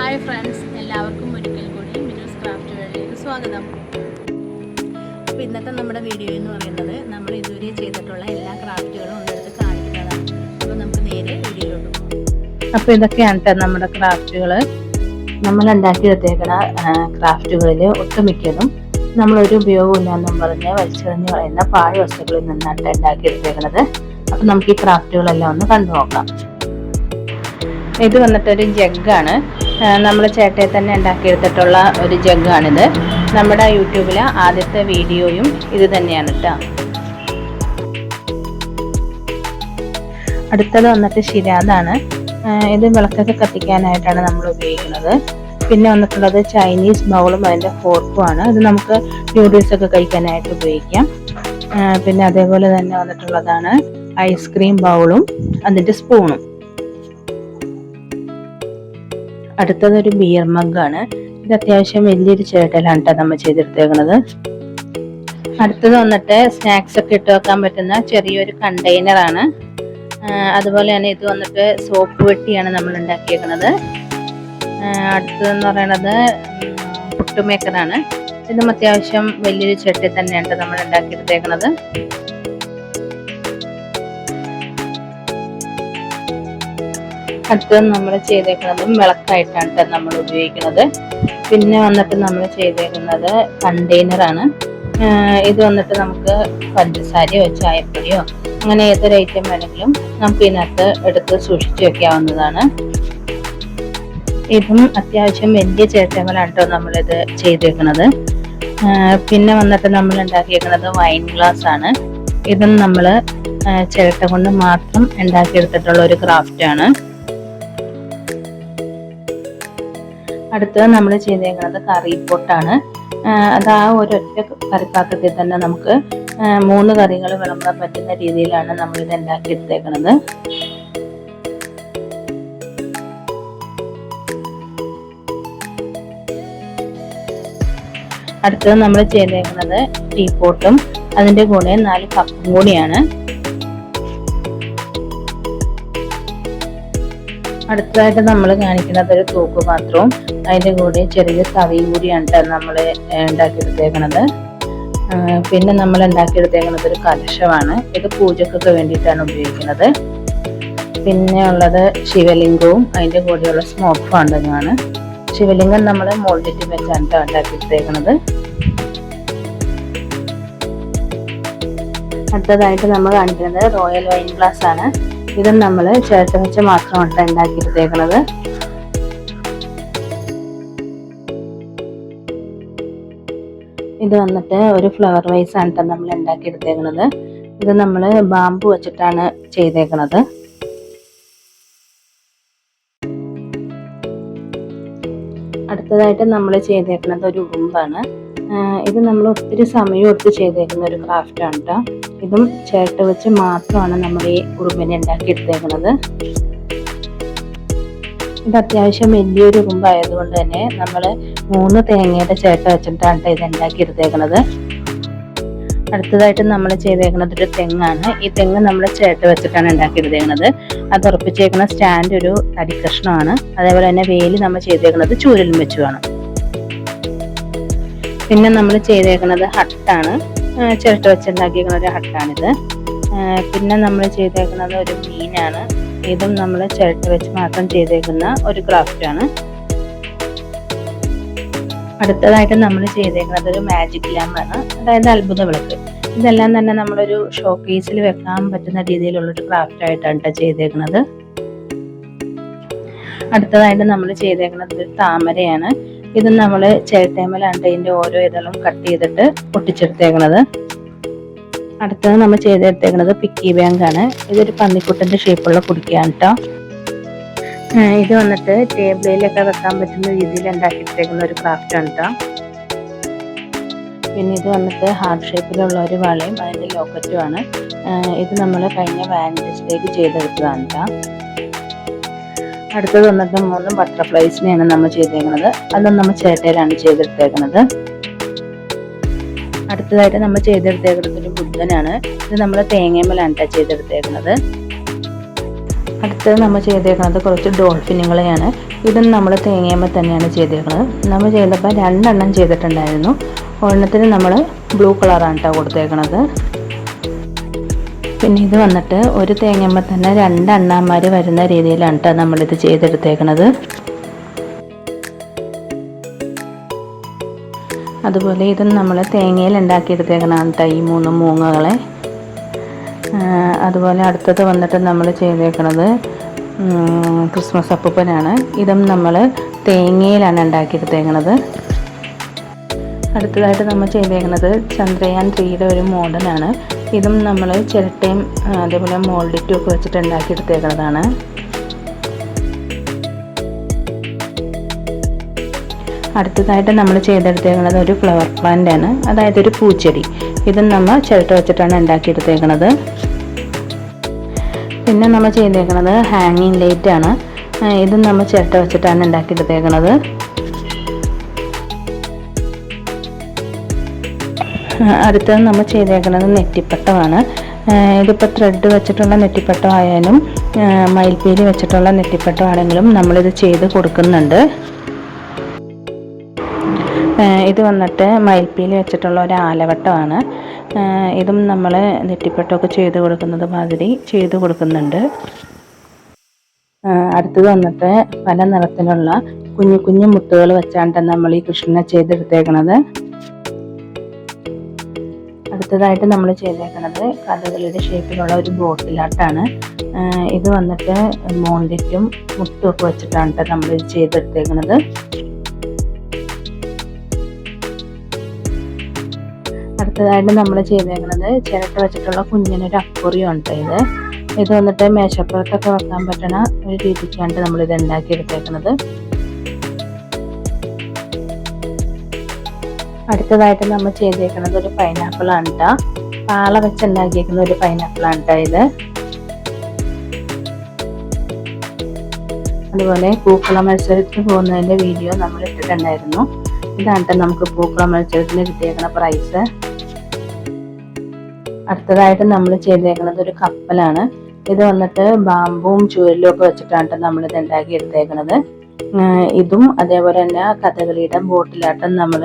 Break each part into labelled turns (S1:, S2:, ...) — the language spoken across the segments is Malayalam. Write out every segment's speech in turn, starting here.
S1: ഹായ് ഫ്രണ്ട്സ് എല്ലാവർക്കും ഒരിക്കൽ കൂടി മിനൂസ് ക്രാഫ്റ്റ് വേൾഡിലേക്ക് സ്വാഗതം. അപ്പോൾ ഇന്നത്തെ നമ്മുടെ വീഡിയോ എന്ന് പറയുന്നത് നമ്മൾ ഇതുവരെ ചെയ്തിട്ടുള്ള എല്ലാ ക്രാഫ്റ്റുകളും ഒന്നെടുത്ത് കാണിക്കുന്നതാണ്. അപ്പോൾ നമുക്ക് നേരെ വീഡിയോയിലോട്ട് പോകാം
S2: അപ്പോൾ ഇതൊക്കെയാണ് കേട്ടോ നമ്മുടെ ക്രാഫ്റ്റുകൾ നമ്മൾ വെച്ചേക്കുന്ന ക്രാഫ്റ്റുകളിൽ ഒട്ടുമിക്കതും നമ്മളൊരു ഉപയോഗമില്ലാന്നും പറഞ്ഞ് വലിച്ചെറിഞ്ഞ് കളയുന്ന പാഴ് വസ്തുക്കളിൽ നിന്നാണ് ഉണ്ടാക്കി ഉണ്ടാക്കിയെടുത്തേക്കണത് അപ്പം നമുക്ക് ഈ ക്രാഫ്റ്റുകളെല്ലാം ഒന്ന് കണ്ടു നോക്കാം ഇത് വന്നിട്ടൊരു ജഗ്ഗാണ്. നമ്മൾ ചേട്ടയെ തന്നെ ഉണ്ടാക്കിയെടുത്തിട്ടുള്ള ഒരു ജഗ്ഗാണിത്. നമ്മുടെ യൂട്യൂബിലെ ആദ്യത്തെ വീഡിയോയും ഇത് തന്നെയാണ് കേട്ടോ അടുത്തത് വന്നിട്ട് ശിരാദാണ് ഇത് വിളക്കൊക്കെ കത്തിക്കാനായിട്ടാണ് നമ്മൾ ഉപയോഗിക്കുന്നത്. പിന്നെ വന്നിട്ടുള്ളത് ചൈനീസ് ബൗളും അതിന്റെ ഫോർക്കും ആണ്. ഇത് നമുക്ക് നൂഡിൽസ് ഒക്കെ കഴിക്കാനായിട്ട് ഉപയോഗിക്കാം. പിന്നെ അതേപോലെ തന്നെ വന്നിട്ടുള്ളതാണ് ഐസ്ക്രീം ബൗളും അതിന്റെ സ്പൂണും. അടുത്തത് ഒരു ബിയർ മഗ്ഗാണ് ഇത് അത്യാവശ്യം വലിയൊരു ചേട്ടലാണ് കേട്ടോ നമ്മൾ ചെയ്തെടുത്തേക്കുന്നത് അടുത്തത് വന്നിട്ട് സ്നാക്സ് ഒക്കെ ഇട്ട് വെക്കാൻ പറ്റുന്ന ചെറിയൊരു കണ്ടെയ്നറാണ് അതുപോലെ തന്നെ ഇത് വന്നിട്ട് സോപ്പ് വെട്ടിയാണ് നമ്മൾ ഉണ്ടാക്കിയേക്കുന്നത് അടുത്തതെന്ന് പറയണത് പുട്ടുമേക്കറാണ്. ഇതും അത്യാവശ്യം വലിയൊരു ചട്ടി തന്നെയാണ് നമ്മൾ ഉണ്ടാക്കിയെടുത്തേക്കുന്നത് അടുത്തത് നമ്മൾ ചെയ്തേക്കുന്നത് വിളക്കായിട്ടാണ് ട്ടോ നമ്മൾ ഉപയോഗിക്കുന്നത്. പിന്നെ വന്നിട്ട് നമ്മൾ ചെയ്തേക്കുന്നത് കണ്ടെയ്നറാണ് ഇത് വന്നിട്ട് നമുക്ക് പഞ്ചസാരയോ ചായപ്പൊടിയോ അങ്ങനെ ഏതൊരു ഐറ്റം വേണമെങ്കിലും നമുക്ക് ഇതിനകത്ത് എടുത്ത് സൂക്ഷിച്ചു വെക്കാവുന്നതാണ്. ഇതും അത്യാവശ്യം വലിയ ചേട്ടങ്ങളാണ് കേട്ടോ നമ്മളിത് ചെയ്തേക്കുന്നത്. പിന്നെ വന്നിട്ട് നമ്മൾ ഉണ്ടാക്കിയേക്കുന്നത് വൈൻ ഗ്ലാസ് ആണ്. ഇതും നമ്മൾ ചിരട്ട കൊണ്ട് മാത്രം ഉണ്ടാക്കിയെടുത്തിട്ടുള്ള ഒരു ക്രാഫ്റ്റ് അടുത്തത് നമ്മൾ ചെയ്തേക്കുന്നത് കറി പൊട്ടാണ് അത് ആ ഒരൊറ്റ കറിപ്പാത്രത്തിൽ തന്നെ നമുക്ക് മൂന്ന് കറികൾ വിളമ്പാൻ പറ്റുന്ന രീതിയിലാണ് നമ്മൾ ഇത് ഉണ്ടാക്കിയെടുത്തേക്കുന്നത് അടുത്തത് നമ്മൾ ചെയ്തേക്കുന്നത് ടീ പോട്ടും അതിന്റെ കൂടെ നാല് കപ്പും കൂടിയാണ്. അടുത്തതായിട്ട് നമ്മൾ കാണിക്കുന്നത് ഒരു തൂക്കുപാത്രവും അതിന്റെ കൂടെ ചെറിയ തവിയും കൂടിയാണ് നമ്മൾ ഉണ്ടാക്കിയെടുത്തേക്കണത്. പിന്നെ നമ്മൾ ഉണ്ടാക്കിയെടുത്തേക്കുന്നത് ഒരു കലശമാണ്. ഇത് പൂജക്കൊക്കെ വേണ്ടിയിട്ടാണ് ഉപയോഗിക്കുന്നത്. പിന്നെ ഉള്ളത് ശിവലിംഗവും അതിന്റെ കൂടെയുള്ള സ്മോക്ക് ഫണ്ടുമാണ് ശിവലിംഗം നമ്മൾ മോൾഡിറ്റി വെച്ചാണ് ഉണ്ടാക്കിയെടുത്തേക്കുന്നത് അടുത്തതായിട്ട് നമ്മൾ കാണിക്കുന്നത് റോയൽ വൈൻ ഗ്ലാസ് ആണ്. ഇതും നമ്മൾ ചേർത്ത് വെച്ച് മാത്രമാണ് ഉണ്ടാക്കിയെടുത്തേക്കണത്. ഇത് വന്നിട്ട് ഒരു ഫ്ലവർ വൈസ് ആണ് നമ്മൾ ഉണ്ടാക്കിയെടുത്തേക്കണത്. ഇത് നമ്മൾ ബാമ്പു വെച്ചിട്ടാണ് ചെയ്തേക്കുന്നത് അടുത്തതായിട്ട് നമ്മൾ ചെയ്തേക്കുന്നത് ഒരു ഉറുമ്പാണ്. ഇത് നമ്മൾ ഒത്തിരി സമയം ഒത്ത് ചെയ്തേക്കുന്ന ഒരു ക്രാഫ്റ്റ് ആണ് കേട്ടോ ഇതും ചേട്ട വെച്ച് മാത്രമാണ് നമ്മൾ ഈ ഉറുമ്പിനെ ഉണ്ടാക്കിയെടുത്തേക്കുന്നത്. ഇത് അത്യാവശ്യം വലിയൊരു ഉറുമ്പായതുകൊണ്ട് തന്നെ നമ്മൾ മൂന്ന് തേങ്ങയുടെ ചേട്ട വെച്ചിട്ടാണ് ഇത് ഉണ്ടാക്കിയെടുത്തേക്കുന്നത് അടുത്തതായിട്ട് നമ്മൾ ചെയ്തേക്കുന്നത് ഒരു തെങ്ങാണ്. ഈ തെങ്ങ് നമ്മൾ ചേട്ട വെച്ചിട്ടാണ് ഉണ്ടാക്കിയെടുത്തേക്കുന്നത് അത് ഉറപ്പിച്ചേക്കുന്ന സ്റ്റാൻഡ് ഒരു തടി കഷ്ണമാണ് അതേപോലെ തന്നെ വേലി നമ്മൾ ചെയ്തേക്കുന്നത് ചൂരലും വെച്ചുമാണ്. പിന്നെ നമ്മൾ ചെയ്തേക്കുന്നത് ഹട്ടാണ്. ചിരട്ട വെച്ചുണ്ടാക്കിയേക്കുന്ന ഒരു ഹട്ടാണിത്. പിന്നെ നമ്മൾ ചെയ്തേക്കുന്നത് ഒരു മീനാണ്. ഇതും നമ്മൾ ചിരട്ട വെച്ച് മാത്രം ചെയ്തേക്കുന്ന ഒരു ക്രാഫ്റ്റ് ആണ് അടുത്തതായിട്ട് നമ്മൾ ചെയ്തേക്കുന്നത് ഒരു മാജിക് ലാമ്പാണ് അതായത് അത്ഭുത വിളക്ക്. ഇതെല്ലാം തന്നെ നമ്മളൊരു ഷോ കേസിൽ വെക്കാൻ പറ്റുന്ന രീതിയിലുള്ള ഒരു ക്രാഫ്റ്റ് ആയിട്ടാണ് ട്ടോ ചെയ്തേക്കുന്നത് അടുത്തതായിട്ട് നമ്മൾ ചെയ്തേക്കുന്നത് ഒരു താമരയാണ്. ഇത് നമ്മൾ ചേട്ടേമലാണ് ഇതിന്റെ ഓരോ ഇതളും കട്ട് ചെയ്തിട്ട് പൊട്ടിച്ചെടുത്തേക്കണത്. അടുത്തത് നമ്മൾ ചെയ്തെടുത്തേക്കുന്നത് പിക്കി ബാങ്ക് ആണ്. ഇതൊരു പന്നിക്കുട്ടന്റെ ഷേപ്പുള്ള കുടിക്കുകയാണ് കേട്ടോ ഇത് വന്നിട്ട് ടേബിളിലൊക്കെ വെക്കാൻ പറ്റുന്ന രീതിയിൽ ഉണ്ടാക്കിയിട്ടേക്കുന്ന ഒരു ക്രാഫ്റ്റ് ആണ് കേട്ടോ പിന്നെ ഇത് വന്നിട്ട് ഹാർട്ട് ഷേപ്പിലുള്ള ഒരു വളയും അതിന്റെ ലോക്കറ്റും ആണ്. ഇത് നമ്മൾ കഴിഞ്ഞ വാലന്റൈൻസ് ഡേക്ക് ചെയ്തെടുത്തതാണ് കേട്ടോ അടുത്തത് വന്നിട്ട് മൂന്ന് ബട്ടർഫ്ലൈസിനെയാണ് നമ്മൾ ചെയ്തേക്കുന്നത് അതും നമ്മൾ ചേട്ടയിലാണ് ചെയ്തെടുത്തേക്കുന്നത് അടുത്തതായിട്ട് നമ്മൾ ചെയ്തെടുത്തേക്കുന്നത് ഒരു ബുദ്ധനാണ്. ഇത് നമ്മൾ തേങ്ങയമ്മലാണ് കേട്ടോ ചെയ്തെടുത്തേക്കുന്നത് അടുത്തത് നമ്മൾ ചെയ്തേക്കുന്നത് കുറച്ച് ഡോൾഫിനുകളെയാണ്. ഇതും നമ്മൾ തേങ്ങയമ്മ തന്നെയാണ് ചെയ്തേക്കുന്നത് നമ്മൾ ചെയ്തപ്പോൾ രണ്ടെണ്ണം ചെയ്തിട്ടുണ്ടായിരുന്നു. ഒരെണ്ണത്തിന് നമ്മൾ ബ്ലൂ കളറാണ് കേട്ടോ കൊടുത്തേക്കണത്. പിന്നെ ഇത് വന്നിട്ട് ഒരു തേങ്ങയുമ്പോൾ തന്നെ രണ്ട് അണ്ണാന്മാർ വരുന്ന രീതിയിലാണ് കേട്ടോ നമ്മളിത് ചെയ്തെടുത്തേക്കണത്. അതുപോലെ ഇതും നമ്മൾ തേങ്ങയിൽ ഉണ്ടാക്കിയെടുത്തേക്കണതാണ് കേട്ടോ ഈ മൂന്ന് മൂങ്ങകളെ. അതുപോലെ അടുത്തത് വന്നിട്ട് നമ്മൾ ചെയ്തേക്കണത് ക്രിസ്മസ് അപ്പൂപ്പനാണ്. ഇതും നമ്മൾ തേങ്ങയിലാണ് ഉണ്ടാക്കിയെടുത്തേക്കണത്. അടുത്തതായിട്ട് നമ്മൾ ചെയ്തേക്കുന്നത് ചന്ദ്രയാൻ ത്രീയുടെ ഒരു മോഡലാണ്. ഇതും നമ്മൾ ചിരട്ടയും അതേപോലെ മോൾഡിറ്റും ഒക്കെ വെച്ചിട്ട് ഉണ്ടാക്കിയെടുത്തേക്കുന്നതാണ് അടുത്തതായിട്ട് നമ്മൾ ചെയ്തെടുത്തേക്കുന്നത് ഒരു ഫ്ലവർ പ്ലാന്റ് ആണ്. അതായത് ഒരു പൂച്ചെടി. ഇതും നമ്മൾ ചിരട്ട വെച്ചിട്ടാണ് ഉണ്ടാക്കിയെടുത്തേക്കുന്നത് പിന്നെ നമ്മൾ ചെയ്തേക്കുന്നത് ഹാങ്ങിങ് ലൈറ്റ് ആണ്. ഇതും നമ്മൾ ചിരട്ട വെച്ചിട്ടാണ് ഉണ്ടാക്കിയെടുത്തേക്കുന്നത് അടുത്തത് നമ്മൾ ചെയ്തേക്കുന്നത് നെറ്റിപ്പട്ടമാണ്. ഇതിപ്പോൾ ത്രെഡ് വെച്ചിട്ടുള്ള നെറ്റിപ്പട്ടം ആയാലും ആ, മയിൽപ്പീലി വെച്ചിട്ടുള്ള നെറ്റിപ്പട്ടം ആണെങ്കിലും നമ്മളിത് ചെയ്ത് കൊടുക്കുന്നുണ്ട്. ഇത് വന്നിട്ട് മയിൽപ്പീലി വെച്ചിട്ടുള്ള ഒരു ആലവട്ടമാണ്. ഇതും നമ്മൾ നെറ്റിപ്പട്ടമൊക്കെ ചെയ്ത് കൊടുക്കുന്നത് മാതിരി ചെയ്ത് കൊടുക്കുന്നുണ്ട്. അടുത്തത് വന്നിട്ട് പല നിറത്തിലുള്ള കുഞ്ഞു കുഞ്ഞു മുത്തുകൾ വെച്ചാണ്ട് നമ്മൾ ഈ കൃഷ്ണനെ ചെയ്തെടുത്തേക്കണത്. അടുത്തതായിട്ട് നമ്മൾ ചെയ്തേക്കുന്നത് കഥകളിയുടെ ഷേപ്പിലുള്ള ഒരു ബോട്ടിലാട്ടാണ് ഇത് വന്നിട്ട് മോണ്ടിറ്റും മുത്തും ഒക്കെ വെച്ചിട്ടാണ് ട്ടോ നമ്മൾ ഇത് ചെയ്തെടുത്തേക്കുന്നത്. അടുത്തതായിട്ട് നമ്മൾ ചെയ്തേക്കുന്നത് ചിരട്ട വെച്ചിട്ടുള്ള കുഞ്ഞിനൊരു അക്കുറിയും ഉണ്ട് ഇത്. ഇത് വന്നിട്ട് മേശപ്പുറത്തൊക്കെ വെക്കാൻ പറ്റണ ഒരു രീതിക്കാണ് നമ്മൾ ഇത് ഉണ്ടാക്കിയെടുത്തേക്കുന്നത്. അടുത്തതായിട്ട് നമ്മൾ ചെയ്തേക്കുന്നത് ഒരു പൈനാപ്പിൾ ആണ് കേട്ടോ പാള വെച്ച് ഉണ്ടാക്കിയേക്കുന്ന ഒരു പൈനാപ്പിൾ ആണ് കേട്ടോ ഇത്. അതുപോലെ പൂക്കള മത്സരത്തിന് പോകുന്നതിന്റെ വീഡിയോ നമ്മൾ ഇട്ടിട്ടുണ്ടായിരുന്നു. ഇതാണ് നമുക്ക് പൂക്കള മത്സരത്തിന് കിട്ടിയേക്കുന്ന പ്രൈസ് അടുത്തതായിട്ട് നമ്മൾ ചെയ്തേക്കുന്നത് ഒരു കപ്പലാണ്. ഇത് വന്നിട്ട് ബാമ്പും ചുവരിലും ഒക്കെ വെച്ചിട്ടാണ് നമ്മളിത് ഉണ്ടാക്കി എടുത്തേക്കുന്നത് ഇതും അതേപോലെ തന്നെ കഥകളിയുടെ ബോട്ടിലാട്ടം നമ്മൾ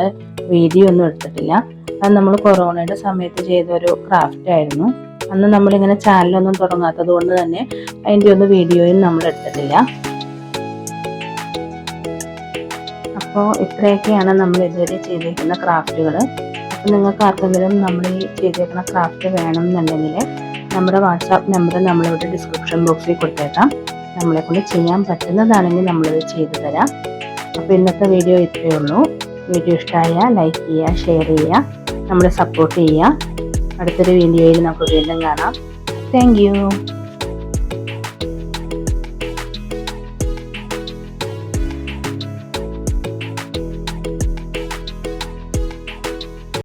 S2: വീഡിയോ ഒന്നും എടുത്തിട്ടില്ല. അത് നമ്മൾ കൊറോണയുടെ സമയത്ത് ചെയ്ത ഒരു ക്രാഫ്റ്റ് ആയിരുന്നു. അന്ന് നമ്മളിങ്ങനെ ചാനലൊന്നും തുടങ്ങാത്തത് കൊണ്ട് തന്നെ അതിന്റെ ഒന്നും വീഡിയോയും നമ്മൾ എടുത്തിട്ടില്ല. അപ്പോൾ ഇത്രയൊക്കെയാണ് നമ്മൾ ഇതുവരെ ചെയ്തേക്കുന്ന ക്രാഫ്റ്റുകൾ അപ്പോൾ നിങ്ങൾക്ക് ആർക്കെങ്കിലും നമ്മൾ ഈ ചെയ്തേക്കുന്ന ക്രാഫ്റ്റ് വേണമെന്നുണ്ടെങ്കിൽ നമ്മുടെ വാട്സാപ്പ് നമ്പർ നമ്മളിവിടെ ഡിസ്ക്രിപ്ഷൻ ബോക്സിൽ കൊടുത്തേക്കാം. നമ്മളെ കൊണ്ട് ചെയ്യാൻ പറ്റുന്നതാണെങ്കിൽ നമ്മളിത് ചെയ്തു തരാം. അപ്പോൾ ഇന്നത്തെ വീഡിയോ ഇത്രയേ ഉള്ളൂ. വീഡിയോ ഇഷ്ടമായ ലൈക്ക് ചെയ്യുക ഷെയർ ചെയ്യുക നമ്മളെ സപ്പോർട്ട് ചെയ്യുക അടുത്തൊരു വീഡിയോയിൽ നമുക്ക് വീണ്ടും കാണാം. താങ്ക്